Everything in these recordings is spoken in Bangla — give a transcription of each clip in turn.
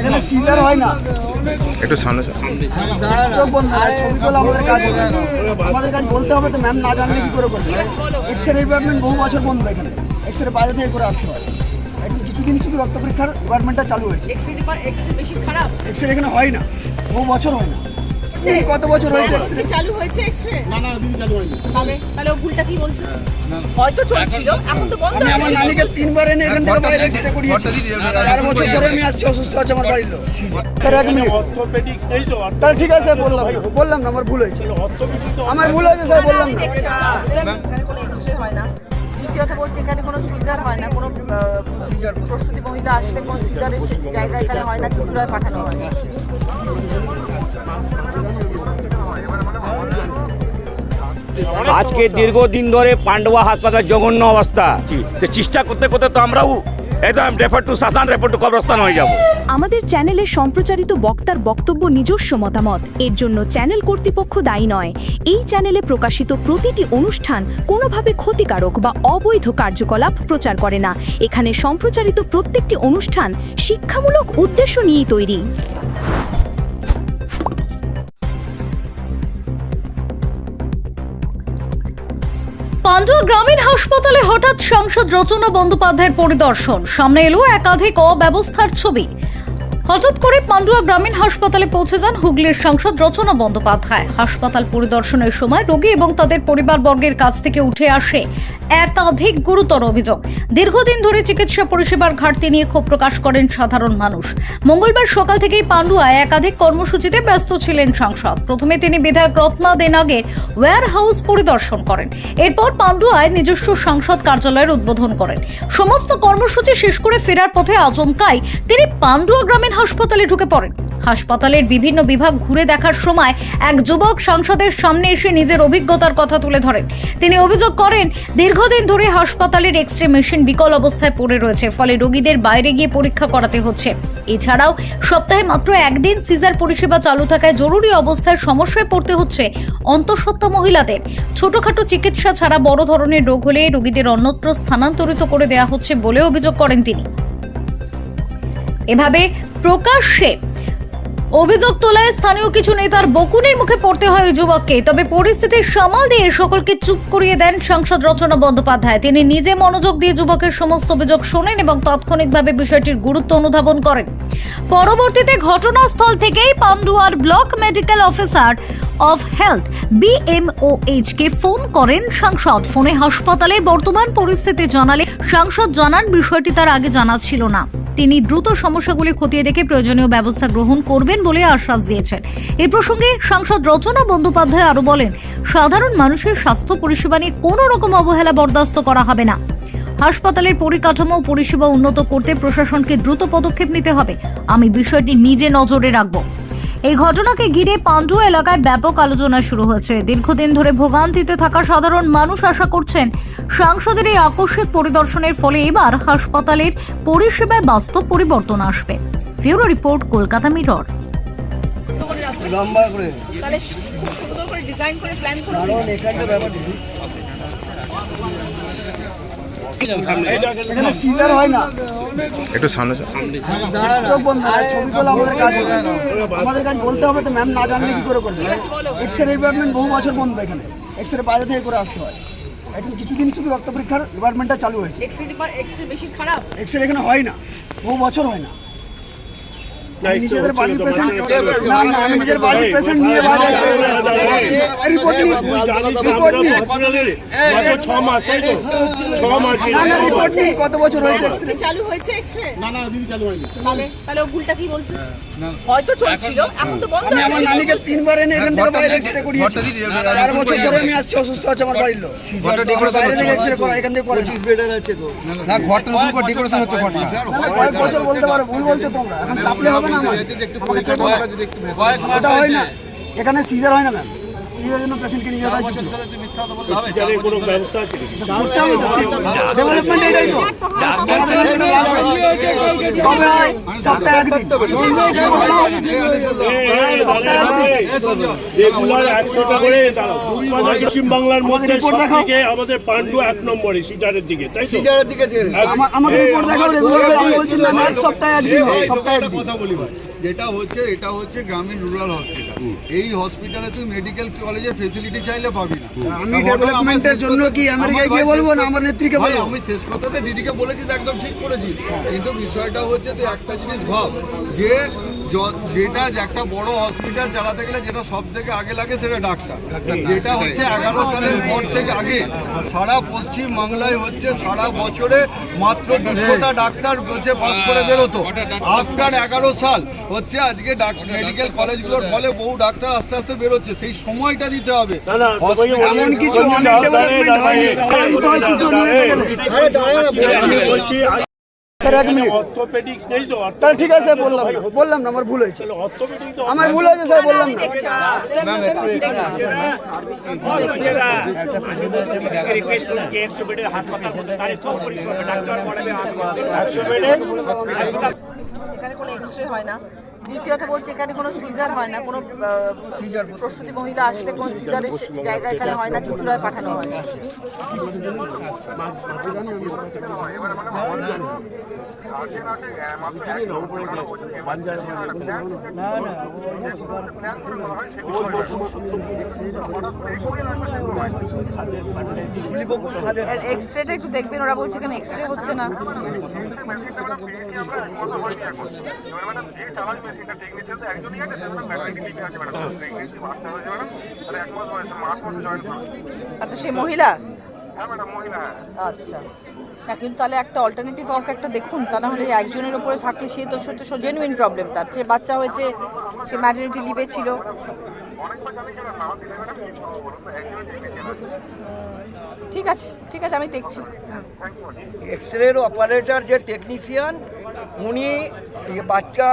এখানে সিজার হয় না? একটু সামনে চোখ বন্ধ আর ছবি তোলা আমাদের কাজ হবে। আমাদের কাজ বলতে হবে তো ম্যাম না জানলে কি করে করবে? এক্স রে ডিপার্টমেন্ট বহু বছর বন্ধ এখানে। এক্স রে বাইরে থেকে করে আসতে হয়। এখন কিছুদিন শুধু রক্ত পরীক্ষার ডিপার্টমেন্টটা চালু হয়েছে। এক্সরে ডিপার এক্সরে বেশি খারাপ? এক্স রে এখানে হয় না। বহু বছর হয় না। কত বছর হয়েছে কি চালু হয়েছে এক্সরে না না দিন চালু হয়নি। তাহলে তাহলে ও ভুলটা কি বলছে? হয়তো চলছিল এখন তো বন্ধ আমি আমার। নানিকে তিনবার এনে এখান থেকে বাইরে করিয়েছি। চার বছর ধরে আমি আসছি অসুস্থ আছে আমার বাড়ির লোক। স্যার এক মিনিট। অর্থোপেডিক এই তো তাহলে ঠিক আছে বললাম। বললাম না আমার ভুল হয়েছে। আমার ভুল হয়েছে স্যার বললাম না। কোনো এক্সরে হয় না। দ্বিতীয়ত বলছি এখানে কোনো সিজার হয় না কোনো প্রসূতি মহিলা আসলে কোনো সিজারের জায়গা এখানে হয় না চুচুড়ায় পাঠানো হয় আজকে দীর্ঘদিন ধরে পান্ডবা হাসপাতাল জঘন্য অবস্থা। তো চেষ্টা করতে করতে তো আমরাও একদম রেফার টু শাসান রেফার টু কবরস্থান হয়ে যাব। আমাদের চ্যানেলে সম্প্রচারিত বক্তার বক্তব্য নিজস্ব মতামত। এর জন্য চ্যানেল কর্তৃপক্ষ দায়ী নয়। এই চ্যানেলে প্রকাশিত প্রতিটি অনুষ্ঠান কোনোভাবে ক্ষতিকারক বা অবৈধ কার্যকলাপ প্রচার করে না। এখানে সম্প্রচারিত প্রত্যেকটি অনুষ্ঠান শিক্ষামূলক উদ্দেশ্য নিয়েই তৈরি। পান্ডুয়া গ্রামীণ হাসপাতালে হঠাৎ সাংসদ রচনা বন্দ্যোপাধ্যায়ের পরিদর্শন। সামনে এলো একাধিক অব্যবস্থার ছবি। হঠাৎ করে পান্ডুয়া গ্রামীণ হাসপাতালে পৌঁছে যান হুগলির সাংসদ রচনা বন্দ্যোপাধ্যায়। হাসপাতাল পরিদর্শনের সময় রোগী এবং তাদের পরিবারবর্গের কাছ থেকে উঠে আসে একাধিক গুরুতর অভিযোগ। দীর্ঘদিন ধরে চিকিৎসা পরিষেবার ঘাটতি নিয়ে ক্ষোভ প্রকাশ করেন সাধারণ মানুষ। মঙ্গলবার সকাল থেকেই পান্ডুয়ায় একাধিক কর্মসূচিতে ব্যস্ত ছিলেন সাংসদ। প্রথমে তিনি বিধায়ক রত্না দেনাগের ওয়্যার হাউস পরিদর্শন করেন। এরপর পান্ডুয়ায় নিজস্ব সংসদ কার্যালয়ের উদ্বোধন করেন। সমস্ত কর্মসূচি শেষ করে ফেরার পথে আচমকাই তিনি পান্ডুয়া গ্রামীণ হাসপাতালে ঢুকে পড়েন। হাসপাতালের বিভিন্ন বিভাগ ঘুরে দেখার সময় এক যুবক সাংসদের সামনে এসে নিজের অভিজ্ঞতার কথা তুলে ধরেন। তিনি অভিযোগ করেন, দীর্ঘদিন ধরে হাসপাতালের এক্স রে মেশিন বিকল অবস্থায় পড়ে রয়েছে, ফলে রোগীদের বাইরে গিয়ে পরীক্ষা করাতে হচ্ছে। এছাড়াও সপ্তাহে মাত্র একদিন সিজার পরিষেবা চালু থাকায় জরুরি অবস্থায় সমস্যায় পড়তে হচ্ছে অন্তঃসত্ত্বা মহিলাদের। ছোটখাটো চিকিৎসা ছাড়া বড় ধরনের রোগ হলে রোগীদের অন্যত্র স্থানান্তরিত করে দেওয়া হচ্ছে বলে অভিযোগ করেন তিনি। এভাবে প্রকাশ্যে অভিযোগ তোলায় স্থানীয় কিছু নেতার বকুনির মুখে পড়তে হয় যুবককে। তবে পরিস্থিতির সামাল দিয়ে সকলকে চুপ করিয়ে দেন সাংসদ রচনা বন্দ্যোপাধ্যায়। তিনি নিজে মনোযোগ দিয়ে যুবকের সমস্ত অভিযোগ শোনেন এবং তাৎক্ষণিকভাবে বিষয়টির গুরুত্ব অনুধাবন করেন। পরবর্তীতে ঘটনাস্থল থেকেই পান্ডুয়ার block medical officer of health BMOH K phone করেন সাংসদ। ফোনে হাসপাতালের বর্তমান পরিস্থিতি জানালে সাংসদ জানান বিষয়টি তার আগে জানা ছিল না। তিনি দ্রুত সমস্যাগুলি খতিয়ে দেখে প্রয়োজনীয় ব্যবস্থা গ্রহণ করবেন বলে আশ্বাস দিয়েছেন। এ প্রসঙ্গে সাংসদ রচনা বন্দ্যোপাধ্যায় আরও বলেন, সাধারণ মানুষের স্বাস্থ্য পরিষেবা নিয়ে কোনো রকম অবহেলা বরদাস্ত করা হবে না। হাসপাতালের পরিকাঠামো পরিষেবা উন্নত করতে প্রশাসনকে দ্রুত পদক্ষেপ নিতে হবে। আমি বিষয়টি নিজে নজরে রাখব। এই ঘটনাকে ঘিরে পান্ডুয়া এলাকায় ব্যাপক আলোচনা শুরু হয়েছে। দীর্ঘদিন ধরে ভোগান্তিতে থাকা সাধারণ মানুষ আশা করছেন সাংসদের এই আকস্মিক পরিদর্শনের ফলে এবার হাসপাতালের পরিষেবায় বাস্তব পরিবর্তন আসবে। ফিউরো রিপোর্ট কলকাতা মিরর। লম্বা করে তাহলে খুব সুন্দর করে ডিজাইন করে প্ল্যান করে কারণ এখানটা ব্যাপার দেখি। এখানে সিজার হয় না। একটু সামনে চোখ বন্ধ ছবি তোলা আমাদের কাজ হবে আমাদের কাজ বলতে হবে তো ম্যাম না জানলে কি করে করবে? এক্স রে ডিপার্টমেন্ট বহু বছর বন্ধ এখানে। এক্স রে বাইরে থেকে করে আসতে হয়। এখন কিছুদিন শুধু রক্ত পরীক্ষার ডিপার্টমেন্টটা চালু হয়েছে। এক্সরে ডিপার এক্সরে খারাপ? এক্স রে এখানে হয় না। বহু বছর হয় না। নিজেদের বাড়ির পেশেন্ট না না আমি নিজের বাড়ির পেশেন্ট নিয়ে বাইরে রিপোর্ট রিপোর্ট ছ মাস তাই তো? ছ মাস না না রিপোর্ট নেই কত বছর হয়েছে? এখন কি চালু হয়েছে এক্সরে না না দিন চালু হয়নি। তাহলে তাহলে ভুলটা কি বলছে? হয়তো চলছিল এখন তো বন্ধ আমি আমার গেছে। নানিকে তিনবার এনে এখান থেকে বাইরে এক্স রে করিয়েছি। চার বছর ধরে আমি আসছি অসুস্থ আছে আমার বাড়ির লোক। বাইরে থেকে এক্স রে করা এখান থেকে করে। না ঘরটার ডেকোরেশন হচ্ছে ঘরটা। কয়েক বছর বলতে পারো ভুল বলছো তোমরা। এখন চাপলে হবে? না আমার আমাকে একটু না। ওটা হয়। না। এখানে সিজার হয় না ম্যাম। সিজারের জন্য পেশেন্টকে নিয়ে যাওয়া উচিত কোনো ব্যবস্থা আছে ডেভেলপমেন্ট এটাই তো কবে হয় সপ্তাহে একদিন রেগুলার একশোটা করে দাঁড়াও পশ্চিম বাংলার মধ্যে সব দেখাও। থেকে আমাদের পাণ্ডু এক নম্বরে সিজারের দিকে তাই আমাদের রিপোর্ট দেখাও রেগুলার আমি এক সপ্তাহে একদিন সপ্তাহে কথা বলি ভাই যেটা হচ্ছে এটা হচ্ছে গ্রামীণ রুরাল হসপিটাল। এই হসপিটালে তুই মেডিকেল কলেজের ফেসিলিটি চাইলে পাবি না। আমি ডেভেলপমেন্টের জন্য কি আমার আমেরিকায় গিয়ে বলব না? কথা- আমার নেত্রীকে ভাই, বলব? আমি শেষ কথাতে দিদিকে বলেছিস একদম ঠিক করেছি কিন্তু বিষয়টা হচ্ছে তুই একটা জিনিস ভাব য- যেটা যে একটা বড় হসপিটাল চালাতে গেলে যেটা সব থেকে আগে লাগে সেটা ডাক্তার। যেটা হচ্ছে এগারো সালের পর থেকে আগে। সারা পশ্চিম বাংলায় হচ্ছে সারা বছরে মাত্র দুশোটা ডাক্তার হচ্ছে পাস করে বেরোতো। আফটার এগারো সাল হচ্ছে আজকে মেডিকেল কলেজগুলোর ফলে বহু ডাক্তার আস্তে আস্তে বেরোচ্ছে। সেই সময়টা দিতে হবে। এমন কিছু স্যার এক মিনিট তাহলে ঠিক আছে বললাম না বললাম না আমার ভুল হয়েছে আমার ভুল হয়েছে স্যার বললাম না এখানে কোনো এক্স রে হয় না দ্বিতীয়ত বলছি এখানে কোনো সিজার হয় না কোনো সিজার প্রসূতি মহিলা আসলে কোনো সিজারের জায়গা এখানে হয় না চুচুড়ায় পাঠানো হয়। এক্স রেটা একটু দেখবেন ওরা বলছে এখানে এক্স রে হচ্ছে না। আচ্ছা সে মহিলা? আচ্ছা। না কিন্তু তাহলে একটা অল্টারনেটিভ ওয়ার্ক একটা দেখুন তা না হলে একজনের উপরে থাকলে সে তো সত্য জেনুইন প্রবলেম তার। সে বাচ্চা হয়েছে সে ম্যাটারনিটি লিভে ছিল। ঠিক আছে ঠিক আছে আমি দেখছি। হ্যাঁ এক্স রের অপারেটর যে টেকনিশিয়ান উনি বাচ্চা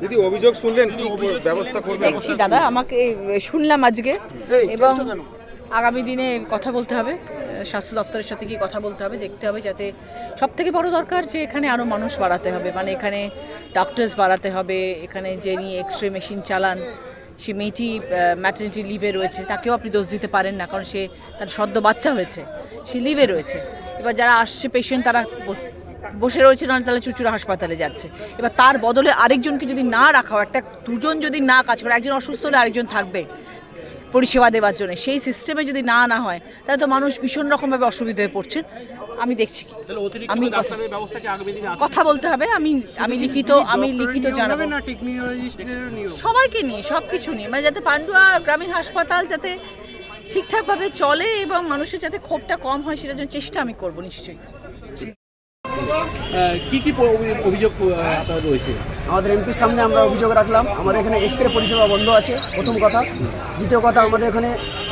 দিদি অভিযোগ শুনলেন কি ব্যবস্থা করবেন? দেখছি দাদা আমাকে শুনলাম আজকে। এবং আগামী দিনে কথা বলতে হবে। স্বাস্থ্য দপ্তরের সাথে কি কথা বলতে হবে দেখতে হবে যাতে সব থেকে বড় দরকার যে এখানে আরও মানুষ বাড়াতে হবে। মানে এখানে ডক্টরস বাড়াতে হবে এখানে যিনি এক্স রে মেশিন চালান সে মেয়েটি ম্যাটার্নিটি লিভে রয়েছে তাকেও আপনি দোষ দিতে পারেন না কারণ সে তার সদ্য বাচ্চা হয়েছে সে লিভে রয়েছে। এবার যারা আসছে পেশেন্ট তারা বসে রয়েছে নাহলে তাহলে চুচুড়া হাসপাতালে যাচ্ছে। এবার তার বদলে আরেকজনকে যদি না রাখা হয় একটা দুজন যদি না কাজ করে একজন অসুস্থ হলে আরেকজন থাকবে পরিষেবা দেওয়ার জন্য। সেই সিস্টেমে যদি না না হয় তাহলে তো মানুষ ভীষণ রকমভাবে অসুবিধায় পড়ছেন আমি দেখছি কি। আমি কথা কথা বলতে হবে আমি আমি লিখিত আমি লিখিত জানাব। সবাইকে নিয়ে সব কিছু নিয়ে। মানে যাতে পান্ডুয়া গ্রামীণ হাসপাতাল যাতে ঠিকঠাকভাবে চলে এবং মানুষের যাতে ক্ষোভটা কম হয় সেটার জন্য চেষ্টা আমি করব নিশ্চয়ই। কি কি অভিযোগ আমাদের এমপির সামনে আমরা অভিযোগ রাখলাম। আমাদের এখানে এক্স রে পরিষেবা বন্ধ আছে, প্রথম কথা। দ্বিতীয় কথা, আমাদের এখানে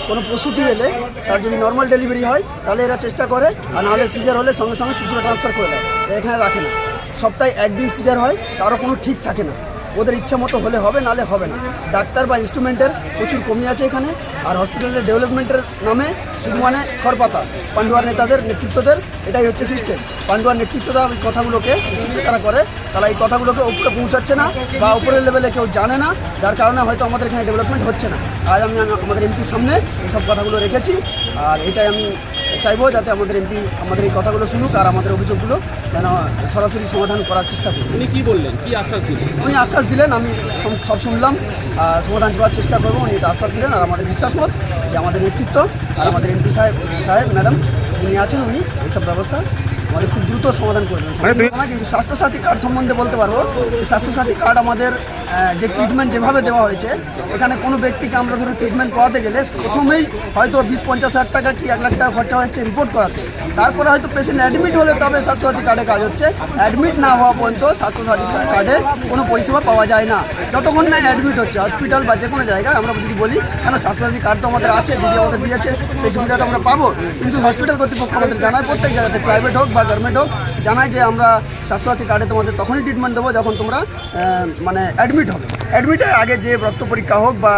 কোনো প্রসূতি এলে, তার যদি নর্মাল ডেলিভারি হয়, তাহলে এরা চেষ্টা করে, আর নাহলে সিজার হলে সঙ্গে সঙ্গে চুচুড়া ট্রান্সফার করে দেয়। এখানে রাখে না। সপ্তাহে একদিন সিজার হয়, তারও কোনো ঠিক থাকে না। ওদের ইচ্ছা মতো হলে হবে, নাহলে হবে না। ডাক্তার বা ইনস্ট্রুমেন্টের প্রচুর কমি আছে এখানে, আর হসপিটালের ডেভেলপমেন্টের নামে শুধু মানে খড়পাতা পান্ডুয়ার নেতাদের, নেতৃত্বদের, এটাই হচ্ছে সিস্টেম পান্ডুয়ার নেতৃত্ব দেওয়া এই কথাগুলোকে নেতৃত্ব যারা করে তারা এই কথাগুলোকে উপরে পৌঁছাচ্ছে না বা উপরের লেভেলে কেউ জানে না যার কারণে হয়তো আমাদের এখানে ডেভেলপমেন্ট হচ্ছে না। আজ আমি আমি আমাদের এমপির সামনে এইসব কথাগুলো রেখেছি আর এটাই আমি চাইব যাতে আমাদের এমপি আমাদের এই কথাগুলো শুনুক আর আমাদের অভিযোগগুলো যেন সরাসরি সমাধান করার চেষ্টা করুন উনি কী বললেন? কি আশ্বাস দিলেন? উনি আশ্বাস দিলেন আমি সব- সব শুনলাম আর সমাধান করার চেষ্টা করব। উনি এটা আশ্বাস দিলেন আর আমাদের বিশ্বাস মত যে আমাদের নেতৃত্ব আর আমাদের এমপি সাহেব সাহেব ম্যাডাম যিনি আছেন উনি এইসব ব্যবস্থা আমাদের খুব দ্রুত সমাধান করে দেবেন মানে না, কিন্তু স্বাস্থ্যসাথী কার্ড সম্বন্ধে বলতে পারব যে স্বাস্থ্যসাথী কার্ড আমাদের যে ট্রিটমেন্ট যেভাবে দেওয়া হয়েছে এখানে কোনো ব্যক্তিকে আমরা ধরো ট্রিটমেন্ট করাতে গেলে প্রথমেই হয়তো বিশ পঞ্চাশ হাজার টাকা কি এক লাখ টাকা খরচা হচ্ছে রিপোর্ট করাতে। তারপরে হয়তো পেশেন্ট অ্যাডমিট হলে তবে স্বাস্থ্যসাথী কার্ডে কাজ হচ্ছে। অ্যাডমিট না হওয়া পর্যন্ত স্বাস্থ্যসাথী কার্ডে কোনো পরিষেবা পাওয়া যায় না। যতক্ষণ না অ্যাডমিট হচ্ছে হসপিটাল বা যে কোনো জায়গায় আমরা যদি বলি কেন স্বাস্থ্যসাথী কার্ড তো আমাদের আছে দিদি আমাদের দিয়েছে সেই সুবিধাটা আমরা পাবো। কিন্তু হসপিটাল কর্তৃপক্ষ আমাদের জানায় প্রত্যেক জায়গাতে প্রাইভেট হোক বা গভর্নমেন্ট হোক জানায় যে আমরা স্বাস্থ্যসাথী কার্ডে তোমাদের তখনই ট্রিটমেন্ট দেবো যখন তোমরা মানে অ্যাডমিট হবে। অ্যাডমিটের আগে যে রক্ত পরীক্ষা হোক বা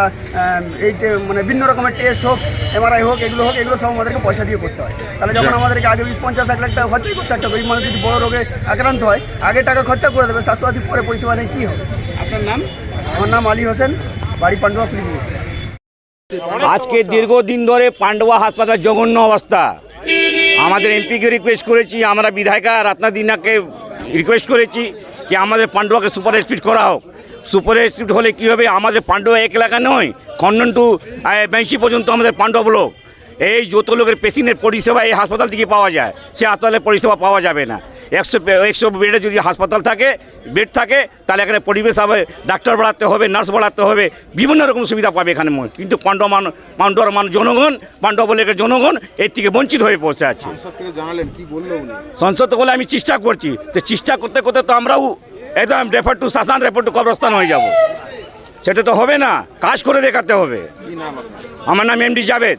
এই যে মানে বিভিন্ন রকমের টেস্ট হোক এমআরআই হোক এগুলো হোক এগুলো সব আমাদেরকে পয়সা দিয়ে করতে হয়। তাহলে যখন আমাদেরকে আগে বিশ পঞ্চাশ এক লাখ টাকা খরচাই করতে একটা গরিব মানুষ যদি বড় রোগে আক্রান্ত হয় আগে টাকা খরচা করে দেবে স্বাস্থ্যসাথী পরে পরিষেবা নেই কী হবে? আপনার নাম? আমার নাম আলী হোসেন বাড়ি পান্ডুয়া ফিলিপুর আজকে দীর্ঘদিন ধরে পান্ডবা হাসপাতাল জঘন্য অবস্থা। আমাদের এমপিকে রিকোয়েস্ট করেছি আমরা বিধায়িকা রাতনা দিনাকে রিকোয়েস্ট করেছি যে আমাদের পান্ডুয়াকে সুপার স্পিড করা হোক সুপার স্পিড হলে কী হবে? আমাদের পান্ডুয়া এক এলাকা নয় খন্ডন টু বেঞ্চি পর্যন্ত আমাদের পান্ডুয়া ব্লক এই যত লোকের পেশেন্টের পরিষেবা এই হাসপাতাল থেকে পাওয়া যায় সে হাসপাতালের পরিষেবা পাওয়া যাবে না। একশো একশো বেডে যদি হাসপাতাল থাকে বেড থাকে তাহলে এখানে পরিবেশ হবে ডাক্তার বাড়াতে হবে নার্স বাড়াতে হবে বিভিন্ন রকম সুবিধা পাবে এখানে কিন্তু পাণ্ডব মান পাণ্ডর মান জনগণ পাণ্ডব বলে জনগণ এর থেকে বঞ্চিত হয়ে পড়ছে আছে। সাংসদ থেকে জানালেন কি বলল সংসদ বলে আমি চেষ্টা করছি তো চেষ্টা করতে করতে তো আমরাও একদম রেফার টু শাসান রেফার টু কবরস্থান হয়ে যাব। সেটা তো হবে না কাজ করে দেখাতে হবে। আমার নাম MD Javed.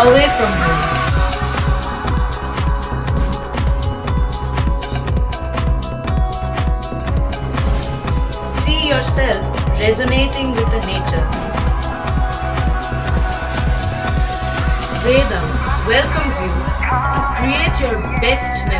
away from home. See yourself resonating with the nature. Vedam welcomes you to create your best.